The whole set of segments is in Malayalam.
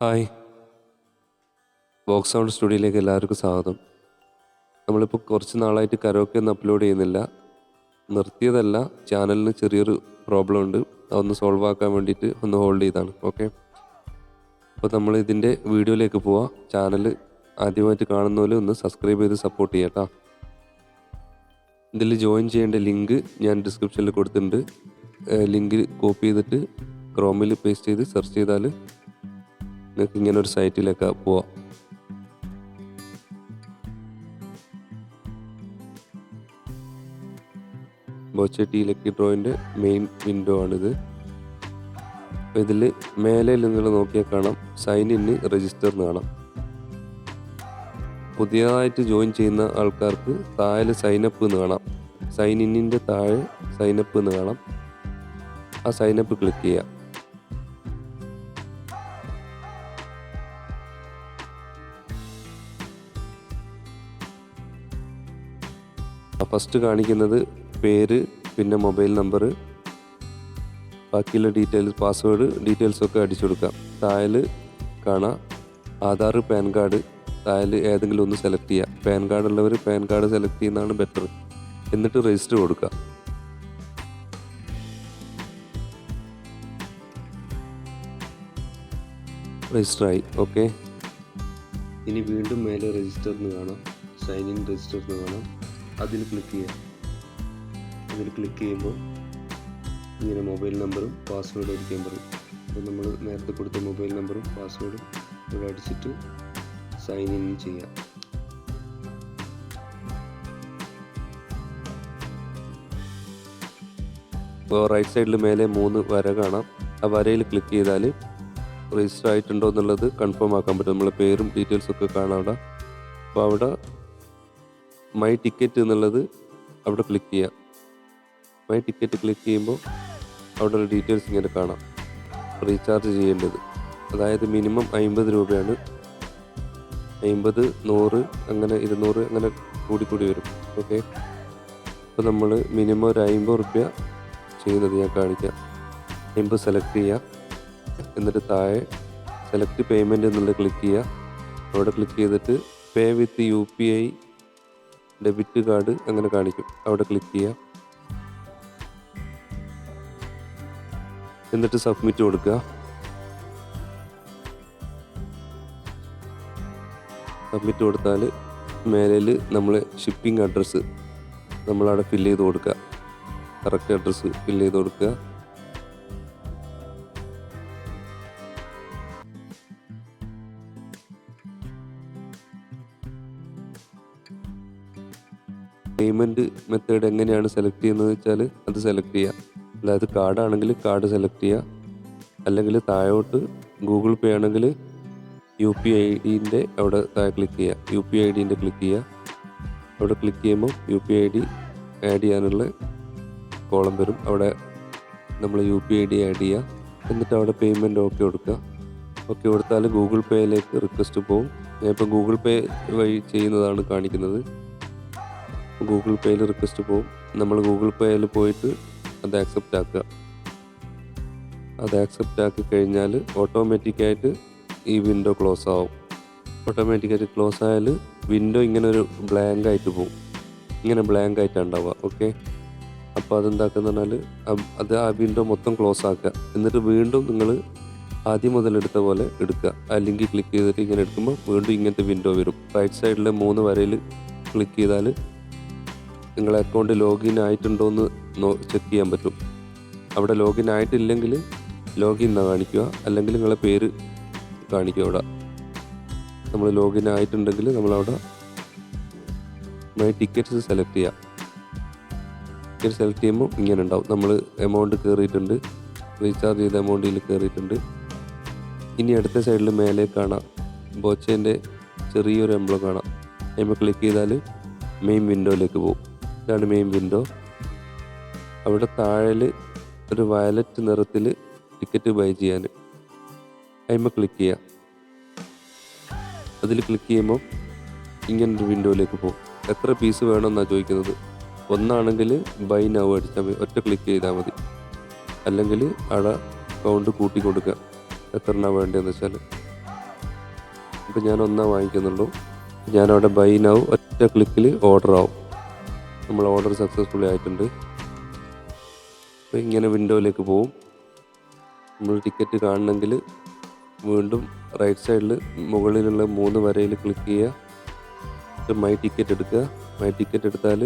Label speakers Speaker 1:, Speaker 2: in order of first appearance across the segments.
Speaker 1: ഹായ്. ബോക്സ് സൗണ്ട് സ്റ്റുഡിയോയിലേക്ക് എല്ലാവർക്കും സ്വാഗതം. നമ്മളിപ്പോൾ കുറച്ച് നാളായിട്ട് കരോക്കെ ഒന്നും അപ്ലോഡ് ചെയ്യുന്നില്ല. നിർത്തിയതല്ല ചാനലിന് ചെറിയൊരു പ്രോബ്ലം ഉണ്ട്. അതൊന്ന് സോൾവ് ആക്കാൻ വേണ്ടിയിട്ട് ഒന്ന് ഹോൾഡ് ചെയ്താണ്. ഓക്കെ അപ്പോൾ നമ്മൾ ഇതിന്റെ വീഡിയോയിലേക്ക് പോവാം. ചാനൽ ആദ്യമായിട്ട് കാണുന്നവർ ഒന്ന് സബ്സ്ക്രൈബ് ചെയ്ത് സപ്പോർട്ട് ചെയ്യാം ഇതിൽ ജോയിൻ ചെയ്യേണ്ട ലിങ്ക് ഞാൻ ഡിസ്ക്രിപ്ഷനിൽ കൊടുത്തിട്ടുണ്ട്. ലിങ്ക് കോപ്പി ചെയ്തിട്ട് ക്രോമിൽ പേസ്റ്റ് ചെയ്ത് സെർച്ച് ചെയ്താൽ നിങ്ങൾക്ക് ഇങ്ങനെ ഒരു സൈറ്റിലൊക്കെ പോവാം. ബോച്ചട്ടി ലക്കി ഡ്രോയിന്റെ മെയിൻ വിൻഡോ ആണിത്. അപ്പോൾ ഇതിൽ മേലെ നിങ്ങൾ നോക്കിയാൽ കാണാം. സൈൻ ഇൻ രജിസ്റ്റർ എന്ന് കാണാം. പുതിയതായിട്ട് ജോയിൻ ചെയ്യുന്ന ആൾക്കാർക്ക് താഴെ സൈനപ്പ് എന്ന് കാണാം. സൈൻ ഇന്നിന്റെ താഴെ സൈനപ്പ് എന്ന് കാണാം. ആ സൈനപ്പ് ക്ലിക്ക് ചെയ്യാം. ഫസ്റ്റ് കാണിക്കുന്നത് പേര് പിന്നെ മൊബൈൽ നമ്പർ ബാക്കിയുള്ള ഡീറ്റെയിൽസ് പാസ്വേഡ് ഡീറ്റെയിൽസ് ഒക്കെ അടിച്ചു കൊടുക്കാം. താഴെ കാണാം. ആധാർ പാൻ കാർഡ് താഴെ ഏതെങ്കിലും ഒന്ന് സെലക്ട് ചെയ്യുക പാൻ കാർഡ് ഉള്ളവർ പാൻ കാർഡ് സെലക്ട് ചെയ്യുന്നതാണ് ബെറ്റർ. എന്നിട്ട് രജിസ്റ്റർ കൊടുക്കുക രജിസ്റ്റർ ആയി ഓക്കെ. ഇനി വീണ്ടും മേലെ രജിസ്റ്റർ എന്ന് കാണാം. സൈൻ ഇൻ രജിസ്റ്റർ എന്ന് കാണാം. അതിൽ ക്ലിക്ക് ചെയ്യുക. അതിൽ ക്ലിക്ക് ചെയ്യുമ്പോൾ ഇങ്ങനെ മൊബൈൽ നമ്പറും പാസ്വേഡും അടിക്കാൻ പറയും. അപ്പോൾ നമ്മൾ നേരത്തെ കൊടുത്ത മൊബൈൽ നമ്പറും പാസ്വേഡും ഇവിടെ അടിച്ചിട്ട് സൈൻ ഇൻ ചെയ്യാം ഇപ്പോൾ റൈറ്റ് സൈഡിൽ മേലെ മൂന്ന് വര കാണാം. ആ വരയിൽ ക്ലിക്ക് ചെയ്താൽ രജിസ്റ്റർ ആയിട്ടുണ്ടോ എന്നുള്ളത് കൺഫേം ആക്കാൻ പറ്റും. നമ്മളെ പേരും ഡീറ്റെയിൽസും ഒക്കെ കാണാം അവിടെ. അപ്പോൾ അവിടെ മൈ ടിക്കറ്റ് എന്നുള്ളത് അവിടെ ക്ലിക്ക് ചെയ്യാം. മൈ ടിക്കറ്റ് ക്ലിക്ക് ചെയ്യുമ്പോൾ അവിടെ ഡീറ്റെയിൽസ് ഇങ്ങനെ കാണാം. റീചാർജ് ചെയ്യേണ്ടത്. അതായത് മിനിമം അമ്പത് രൂപയാണ്. അമ്പത് നൂറ് അങ്ങനെ ഇരുന്നൂറ് അങ്ങനെ കൂടി കൂടി വരും. ഓക്കെ അപ്പോൾ നമ്മൾ മിനിമം ഒരു അമ്പത് റുപ്യ ചെയ്യുന്നത് ഞാൻ കാണിക്കാം. അമ്പത് സെലക്ട് ചെയ്യാം. എന്നിട്ട് താഴെ സെലക്ട് പേയ്മെന്റ് എന്നുള്ളത് ക്ലിക്ക് ചെയ്യുക അവിടെ ക്ലിക്ക് ചെയ്തിട്ട് pay with U P I debit card അങ്ങനെ കാണിക്കും. അവിടെ ക്ലിക്ക് ചെയ്യാം. എന്നിട്ട് സബ്മിറ്റ് കൊടുക്കുക. സബ്മിറ്റ് കൊടുത്താൽ മേലിൽ നമ്മൾ ഷിപ്പിംഗ് അഡ്രസ്സ് നമ്മളവിടെ ഫില്ല് ചെയ്ത് കൊടുക്കുക. കറക്റ്റ് അഡ്രസ്സ് ഫില്ല് ചെയ്ത് കൊടുക്കുക. പേയ്മെന്റ് മെത്തേഡ് എങ്ങനെയാണ് സെലക്ട് ചെയ്യുന്നത് വെച്ചാൽ അത് സെലക്ട് ചെയ്യുക അതായത് കാർഡാണെങ്കിൽ കാർഡ് സെലക്ട് ചെയ്യുക അല്ലെങ്കിൽ താഴോട്ട് ഗൂഗിൾ പേ ആണെങ്കിൽ യു പി ഐ ഡിന്റെ അവിടെ താഴെ ക്ലിക്ക് ചെയ്യുക യു പി ഐ ഡിന്റെ ക്ലിക്ക് ചെയ്യുക അവിടെ ക്ലിക്ക് ചെയ്യുമ്പോൾ U P I D add ചെയ്യാനുള്ള കോളം വരും. അവിടെ നമ്മൾ U P I D add ചെയ്യുക എന്നിട്ട് അവിടെ പേയ്മെന്റ് ഓക്കെ കൊടുക്കുക ഓക്കെ കൊടുത്താൽ ഗൂഗിൾ പേയിലേക്ക് റിക്വസ്റ്റ് പോകും. ഞാൻ ഇപ്പോൾ ഗൂഗിൾ പേ വഴി ചെയ്യുന്നതാണ് കാണിക്കുന്നത്. ഗൂഗിൾ പേയിൽ റിക്വസ്റ്റ് പോകും നമ്മൾ ഗൂഗിൾ പേയിൽ പോയിട്ട് അത് ആക്സെപ്റ്റ് ആക്കുക. അത് ആക്സെപ്റ്റ് ആക്കി കഴിഞ്ഞാൽ ഓട്ടോമാറ്റിക്കായിട്ട് ഈ വിൻഡോ ക്ലോസ് ആവും. ഓട്ടോമാറ്റിക്കായിട്ട് ക്ലോസ് ആയാൽ വിൻഡോ ഇങ്ങനെ ഒരു ബ്ലാങ്ക് ആയിട്ട് പോകും ഇങ്ങനെ ബ്ലാങ്ക് ആയിട്ടാണ് ഉണ്ടാവുക ഓക്കെ അപ്പോൾ അതെന്താക്കുന്ന പറഞ്ഞാൽ അത് ആ വിൻഡോ മൊത്തം ക്ലോസ് ആക്കുക. എന്നിട്ട് വീണ്ടും നിങ്ങൾ ആദ്യം മുതൽ എടുത്ത പോലെ എടുക്കുക. ആ ലിങ്ക് ക്ലിക്ക് ചെയ്തിട്ട് ഇങ്ങനെ എടുക്കുമ്പോൾ വീണ്ടും ഇങ്ങനത്തെ വിൻഡോ വരും. റൈറ്റ് സൈഡിലെ മൂന്ന് വരയിൽ ക്ലിക്ക് ചെയ്താൽ നിങ്ങളെ അക്കൗണ്ട് ലോഗിൻ ആയിട്ടുണ്ടോ എന്ന് ചെക്ക് ചെയ്യാൻ പറ്റും. അവിടെ ലോഗിൻ ആയിട്ടില്ലെങ്കിൽ ലോഗിൻ എന്നാ കാണിക്കുക. അല്ലെങ്കിൽ നിങ്ങളെ പേര് കാണിക്കുക അവിടെ. നമ്മൾ ലോഗിൻ ആയിട്ടുണ്ടെങ്കിൽ നമ്മളവിടെ മൈ ടിക്കറ്റ്സ് സെലക്ട് ചെയ്യാം. ടിക്കറ്റ് സെലക്ട് ചെയ്യുമ്പോൾ ഇങ്ങനെ ഉണ്ടാവും. നമ്മൾ എമൗണ്ട് കയറിയിട്ടുണ്ട് റീചാർജ് ചെയ്ത എമൗണ്ടിൽ കയറിയിട്ടുണ്ട് ഇനി അടുത്ത സൈഡിൽ മേലെ കാണാം. ബോച്ചേന്റെ ചെറിയൊരു എംബ്ലം കാണാം. അതിമ്പോൾ ക്ലിക്ക് ചെയ്താൽ മെയിൻ വിൻഡോയിലേക്ക് പോകും. ഇതാണ് മെയിൻ വിൻഡോ അവിടെ താഴെ ഒരു വയലറ്റ് നിറത്തിൽ ടിക്കറ്റ് ബൈ ചെയ്യാൻ അതിമ്മ ക്ലിക്ക് ചെയ്യുക അതിൽ ക്ലിക്ക് ചെയ്യുമ്പോൾ ഇങ്ങനൊരു വിൻഡോയിലേക്ക് പോകും. എത്ര പീസ് വേണമെന്നാണ് ചോദിക്കുന്നത്? ഒന്നാണെങ്കിൽ ബൈ നവ് അടിച്ചാൽ മതി. ഒറ്റ ക്ലിക്ക് ചെയ്താൽ മതി. അല്ലെങ്കിൽ അവിടെ കൗണ്ട് കൂട്ടി കൊടുക്കുക എത്ര എണ്ണ വേണ്ടതെന്ന് വെച്ചാൽ. ഇപ്പം ഞാൻ ഒന്നാ വാങ്ങിക്കുന്നുള്ളൂ. ഞാനവിടെ ബൈ നൗ ഒറ്റ ക്ലിക്കിൽ ഓർഡർ ആവും. നമ്മൾ ഓർഡർ സക്സസ്ഫുള്ളി ആയിട്ടുണ്ട്. അപ്പോൾ ഇങ്ങനെ വിൻഡോയിലേക്ക് പോവും. നമ്മൾ ടിക്കറ്റ് കാണണമെങ്കിൽ വീണ്ടും റൈറ്റ് സൈഡിൽ മുകളിലുള്ള മൂന്ന് വരയിൽ ക്ലിക്ക് ചെയ്യുക. മൈ ടിക്കറ്റ് എടുക്കുക. മൈ ടിക്കറ്റ് എടുത്താൽ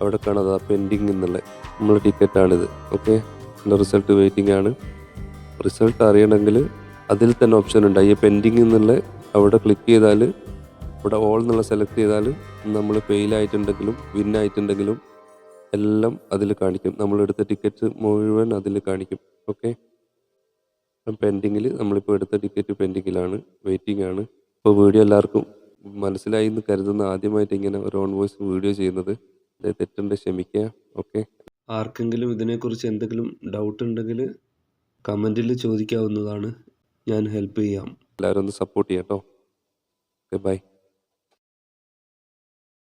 Speaker 1: അവിടെ കാണാതെ പെൻഡിങ് എന്നുള്ള നമ്മളെ ടിക്കറ്റാണിത് ഓക്കെ റിസൾട്ട് വെയിറ്റിംഗ് ആണ്. റിസൾട്ട് അറിയണമെങ്കിൽ അതിൽ തന്നെ ഓപ്ഷൻ ഉണ്ട്. ഈ പെൻഡിങ് എന്നുള്ള അവിടെ ക്ലിക്ക് ചെയ്താൽ ഇവിടെ ഓൾ എന്നുള്ള സെലക്ട് ചെയ്താൽ നമ്മൾ ഫെയിൽ ആയിട്ടുണ്ടെങ്കിലും വിൻ ആയിട്ടുണ്ടെങ്കിലും എല്ലാം അതിൽ കാണിക്കും. നമ്മൾ എടുത്ത ടിക്കറ്റ് മുഴുവൻ അതിൽ കാണിക്കും. ഓക്കെ പെൻഡിങ്ങിൽ നമ്മളിപ്പോൾ എടുത്ത ടിക്കറ്റ് പെൻഡിങ്ങിലാണ് വെയിറ്റിംഗ് ആണ്. ഇപ്പോൾ വീഡിയോ എല്ലാവർക്കും മനസ്സിലായി എന്ന് കരുതുന്ന ആദ്യമായിട്ട് ഇങ്ങനെ ഒരു ഓൺ വോയിസ് വീഡിയോ ചെയ്യുന്നത്. തെറ്റുണ്ട് ക്ഷമിക്കുക. ഓക്കെ ആർക്കെങ്കിലും ഇതിനെക്കുറിച്ച് എന്തെങ്കിലും ഡൗട്ട് ഉണ്ടെങ്കിൽ കമന്റിൽ ചോദിക്കാവുന്നതാണ്. ഞാൻ ഹെൽപ്പ് ചെയ്യാം. എല്ലാവരും ഒന്ന് സപ്പോർട്ട് ചെയ്യാം കേട്ടോ ഓക്കെ ബൈ